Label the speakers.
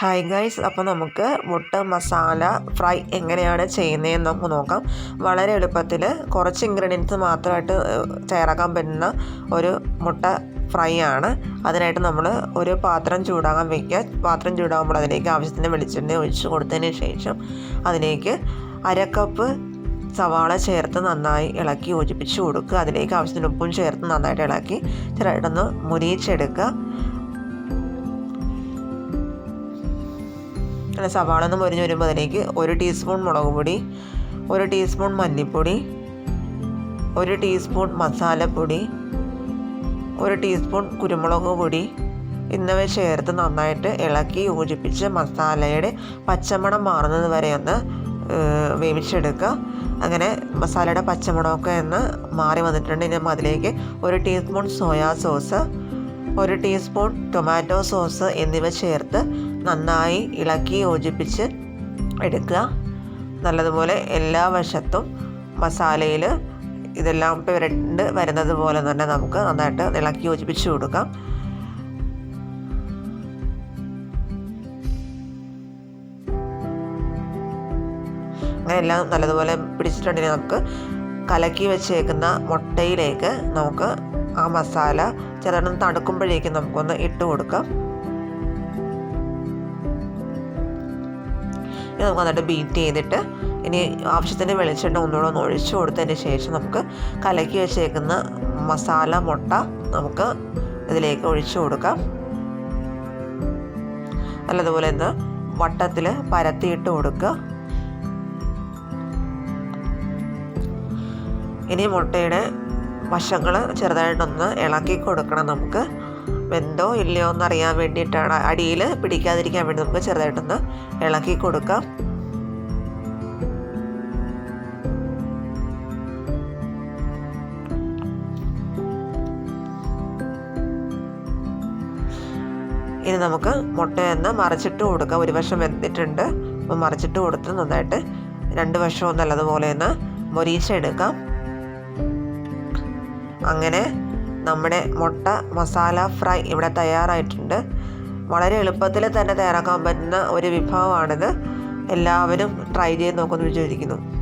Speaker 1: Hi guys അപ്പോൾ നമുക്ക് മുട്ട മസാല ഫ്രൈ എങ്ങനെയാണ് ചെയ്യുന്നതെന്ന് നമുക്ക് നോക്കാം. വളരെ എളുപ്പത്തിൽ കുറച്ച് ഇൻഗ്രീഡിയൻസ് മാത്രമായിട്ട് ചേർക്കാൻ പറ്റുന്ന ഒരു മുട്ട ഫ്രൈ ആണ്. അതിനായിട്ട് നമ്മൾ ഒരു പാത്രം ചൂടാകാൻ വയ്ക്കുക പാത്രം ചൂടാകുമ്പോൾ അതിലേക്ക് ആവശ്യത്തിന് വെളിച്ചെണ്ണ ഒഴിച്ച് കൊടുത്തതിന് ശേഷം അതിലേക്ക് അര കപ്പ് സവാള ചേർത്ത് നന്നായി ഇളക്കി യോജിപ്പിച്ച് കൊടുക്കുക. അതിലേക്ക് ആവശ്യത്തിന് ഉപ്പും ചേർത്ത് നന്നായിട്ട് ഇളക്കി ചെറുതായിട്ടൊന്ന് മുരിയിച്ചെടുക്കുക. അങ്ങനെ സവാള ഒന്ന് മുരിഞ്ഞ് വരുമ്പോൾ അതിലേക്ക് ഒരു ടീസ്പൂൺ മുളക് പൊടി ഒരു ടീസ്പൂൺ മല്ലിപ്പൊടി ഒരു ടീസ്പൂൺ മസാലപ്പൊടി ഒരു ടീസ്പൂൺ കുരുമുളക് പൊടി എന്നിവ ചേർത്ത് നന്നായിട്ട് ഇളക്കി യോജിപ്പിച്ച് മസാലയുടെ പച്ചമണം മാറുന്നത് വരെ ഒന്ന് വേവിച്ചെടുക്കുക. അങ്ങനെ മസാലയുടെ പച്ചമണമൊക്കെ ഒന്ന് മാറി വന്നിട്ടുണ്ട്. ഇനി അതിലേക്ക് ഒരു ടീസ്പൂൺ സോയാ സോസ് ഒരു ടീസ്പൂൺ ടൊമാറ്റോ സോസ് എന്നിവ ചേർത്ത് നന്നായി ഇളക്കി യോജിപ്പിച്ച് എടുക്കുക. നല്ലതുപോലെ എല്ലാ വശത്തും മസാലയിൽ ഇതെല്ലാം പുരണ്ട് വരുന്നത് പോലെ തന്നെ നമുക്ക് നന്നായിട്ട് ഇളക്കി യോജിപ്പിച്ച് കൊടുക്കാം. അങ്ങനെ എല്ലാം നല്ലതുപോലെ പിടിച്ചിട്ടുണ്ടെങ്കിൽ നമുക്ക് കലക്കി വെച്ചേക്കുന്ന മുട്ടയിലേക്ക് നമുക്ക് ആ മസാല ചെറുതൊന്ന് തണുക്കുമ്പോഴേക്കും നമുക്കൊന്ന് ഇട്ട് കൊടുക്കാം. ഇനി നമുക്ക് നന്നായിട്ട് ബീറ്റ് ചെയ്തിട്ട് ഇനി ആവശ്യത്തിന് വെളിച്ചെണ്ണ ഒന്നുകൂടെ ഒന്ന് ഒഴിച്ചു കൊടുത്തതിന് ശേഷം നമുക്ക് കലക്കി വെച്ചേക്കുന്ന മസാല മുട്ട നമുക്ക് ഇതിലേക്ക് ഒഴിച്ചു കൊടുക്കാം. നല്ലതുപോലെ ഒന്ന് വട്ടത്തിൽ പരത്തിയിട്ട് കൊടുക്കുക. ഇനി മുട്ടയുടെ വശങ്ങൾ ചെറുതായിട്ടൊന്ന് ഇളക്കി കൊടുക്കണം നമുക്ക്. വെന്തോ ഇല്ലയോ എന്ന് അറിയാൻ വേണ്ടിയിട്ടാണ് അടിയിൽ പിടിക്കാതിരിക്കാൻ വേണ്ടി നമുക്ക് ചെറുതായിട്ടൊന്ന് ഇളക്കി കൊടുക്കാം. ഇനി നമുക്ക് മുട്ടയൊന്ന് മറിച്ചിട്ട് കൊടുക്കാം. ഒരു വശം വെന്തിട്ടുണ്ട്. അപ്പോൾ മറിച്ചിട്ട് കൊടുത്ത് നന്നായിട്ട് രണ്ട് വശവും നല്ലതുപോലെ ഒന്ന് മൊരീച്ചെടുക്കാം. അങ്ങനെ നമ്മുടെ മുട്ട മസാല ഫ്രൈ ഇവിടെ തയ്യാറായിട്ടുണ്ട്. വളരെ എളുപ്പത്തിൽ തന്നെ തയ്യാറാക്കാൻ പറ്റുന്ന ഒരു വിഭവമാണിത്. എല്ലാവരും ട്രൈ ചെയ്ത് നോക്കുമെന്ന് വിചാരിക്കുന്നു.